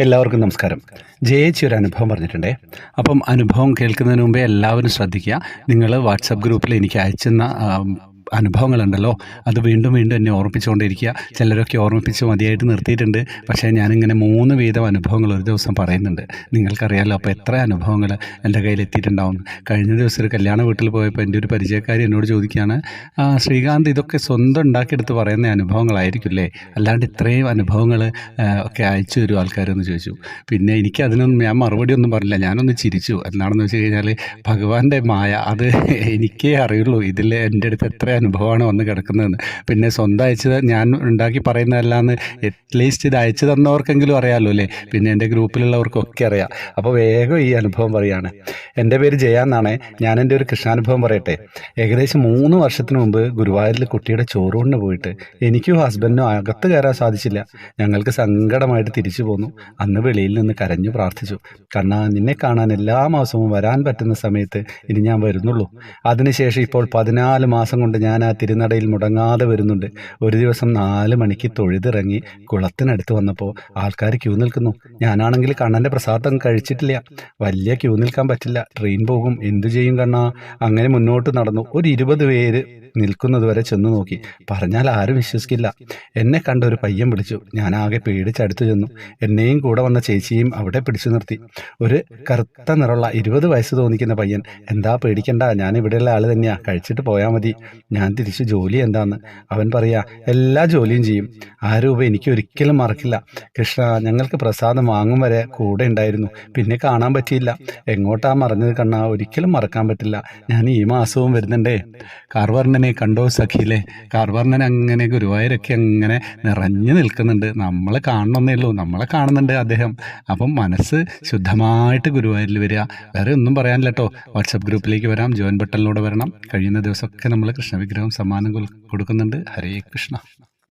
എല്ലാവർക്കും നമസ്കാരം. ജയിച്ച് ഒരു അനുഭവം പറഞ്ഞിട്ടുണ്ടേ. അപ്പം അനുഭവം കേൾക്കുന്നതിന് മുമ്പേ എല്ലാവരും ശ്രദ്ധിക്കുക. നിങ്ങൾ വാട്സപ്പ് ഗ്രൂപ്പിൽ എനിക്ക് അയച്ചുന്ന അനുഭവങ്ങളുണ്ടല്ലോ. അത് വീണ്ടും വീണ്ടും എന്നെ ഓർമ്മിപ്പിച്ചുകൊണ്ടിരിക്കുക. ചിലരൊക്കെ ഓർമ്മിപ്പിച്ച് മതിയായിട്ട് നിർത്തിയിട്ടുണ്ട്. പക്ഷേ ഞാനിങ്ങനെ മൂന്ന് വീതം അനുഭവങ്ങൾ ഒരു ദിവസം പറയുന്നുണ്ട്. നിങ്ങൾക്കറിയാലോ അപ്പോൾ എത്ര അനുഭവങ്ങൾ എന്റെ കയ്യിൽ എത്തിയിട്ടുണ്ടാവും കഴിഞ്ഞ ദിവസം ഒരു കല്യാണ വീട്ടിൽ പോയപ്പോൾ എന്റെ ഒരു പരിചയക്കാരി എന്നോട് ചോദിക്കുകയാണ് "ആ, ശ്രീകാന്ത് ഇതൊക്കെ സ്വന്തം ഉണ്ടാക്കിയെടുത്ത് പറയുന്ന അനുഭവങ്ങളായിരിക്കില്ലേ? അല്ലാണ്ട് ഇത്രയും അനുഭവങ്ങൾ ഒക്കെ അയച്ചു തരും ആൾക്കാരെന്ന് ചോദിച്ചു. പിന്നെ എനിക്ക് അതിനൊന്നും ഞാൻ മറുപടി ഒന്നും പറഞ്ഞില്ല. ഞാനൊന്ന് ചിരിച്ചു. എന്താണെന്ന് വെച്ച് കഴിഞ്ഞാൽ ഭഗവാന്റെ മായ അത് എനിക്കേ അറിയുള്ളൂ. ഇതിൽ എന്റെ അടുത്ത് എത്ര അനുഭവമാണ് വന്ന് കിടക്കുന്നതെന്ന്. പിന്നെ സ്വന്തം അയച്ചത് ഞാൻ ഉണ്ടാക്കി പറയുന്നതല്ലാന്ന് അറ്റ്ലീസ്റ്റ് ഇത് അയച്ചു തന്നവർക്കെങ്കിലും അറിയാമല്ലോ അല്ലേ? പിന്നെ എന്റെ ഗ്രൂപ്പിലുള്ളവർക്കൊക്കെ അറിയാം. അപ്പോൾ വേഗം ഈ അനുഭവം പറയുകയാണ് എന്റെ പേര് ജയ എന്നാണ്. ഞാൻ എന്റെ ഒരു കൃഷ്ണാനുഭവം പറയട്ടെ. ഏകദേശം മൂന്ന് വർഷത്തിന് മുമ്പ് ഗുരുവായൂരിൽ കുട്ടിയുടെ ചോറൂണിന് പോയിട്ട് എനിക്കും ഹസ്ബൻഡിനും അകത്ത് കയറാൻ സാധിച്ചില്ല. ഞങ്ങൾക്ക് സങ്കടമായിട്ട് തിരിച്ചു പോന്നു. അന്ന് വെളിയിൽ നിന്ന് കരഞ്ഞു പ്രാർത്ഥിച്ചു. കണ്ണാ നിന്നെ കാണാൻ എല്ലാ മാസവും വരാൻ പറ്റുന്ന സമയത്ത് ഇനി ഞാൻ വരുന്നുള്ളൂ. അതിനുശേഷം ഇപ്പോൾ പതിനാല് മാസം കൊണ്ട് ആ തിരുനടയിൽ മുടങ്ങാതെ വരുന്നുണ്ട്. ഒരു ദിവസം നാല് മണിക്ക് തൊഴുതിറങ്ങി കുളത്തിനടുത്ത് വന്നപ്പോൾ ആൾക്കാർ ക്യൂ നിൽക്കുന്നു. ഞാനാണെങ്കിൽ കണ്ണന്റെ പ്രസാദം കഴിച്ചിട്ടില്ല. വലിയ ക്യൂ നിൽക്കാൻ പറ്റില്ല. ട്രെയിൻ പോകും. എന്തു ചെയ്യും കണ്ണാ? അങ്ങനെ മുന്നോട്ട് നടന്നു. ഒരു ഇരുപത് പേര് നിൽക്കുന്നത് വരെ ചെന്ന് നോക്കി. പറഞ്ഞാൽ ആരും വിശ്വസിക്കില്ല. എന്നെ കണ്ട ഒരു പയ്യൻ വിളിച്ചു. ഞാൻ ആകെ പേടിച്ചടുത്തു ചെന്നു. എന്നെയും കൂടെ വന്ന ചേച്ചിയും അവിടെ പിടിച്ചു നിർത്തി. ഒരു കറുത്ത നിറമുള്ള ഇരുപത് വയസ്സ് തോന്നിക്കുന്ന പയ്യൻ എന്താ പേടിക്കണ്ട ഞാൻ ഇവിടെയുള്ള ആൾ തന്നെയാ. കഴിച്ചിട്ട് പോയാൽ മതി. ഞാൻ തിരിച്ചു ജോലി എന്താന്ന്? അവൻ പറയാ എല്ലാ ജോലിയും ചെയ്യും. ആ രൂപ എനിക്ക് ഒരിക്കലും മറക്കില്ല. കൃഷ്ണ ഞങ്ങൾക്ക് പ്രസാദം വാങ്ങും വരെ കൂടെ ഉണ്ടായിരുന്നു. പിന്നെ കാണാൻ പറ്റിയില്ല. എങ്ങോട്ടാ മറഞ്ഞത് കണ്ണാ? ഒരിക്കലും മറക്കാൻ പറ്റില്ല. ഞാൻ ഈ മാസവും വരുന്നുണ്ടേ. കാർവർണനെ കണ്ടോ സഖിയിലെ കാർവർണൻ അങ്ങനെ ഗുരുവായൂരൊക്കെ അങ്ങനെ നിറഞ്ഞു നിൽക്കുന്നുണ്ട്. നമ്മൾ കാണണമെന്നേ ഉള്ളൂ. നമ്മളെ കാണുന്നുണ്ട് അദ്ദേഹം. അപ്പം മനസ്സ് ശുദ്ധമായിട്ട് ഗുരുവായൂരിൽ വരിക. വേറെ ഒന്നും പറയാനില്ല കേട്ടോ വാട്സപ്പ് ഗ്രൂപ്പിലേക്ക് വരാം. ജോയിൻ ബട്ടണിലൂടെ വരണം. കഴിയുന്ന ദിവസമൊക്കെ നമ്മൾ കൃഷ്ണവിഗ്രഹം സമ്മാനം കൊടുക്കുന്നുണ്ട്. ഹരേ കൃഷ്ണ.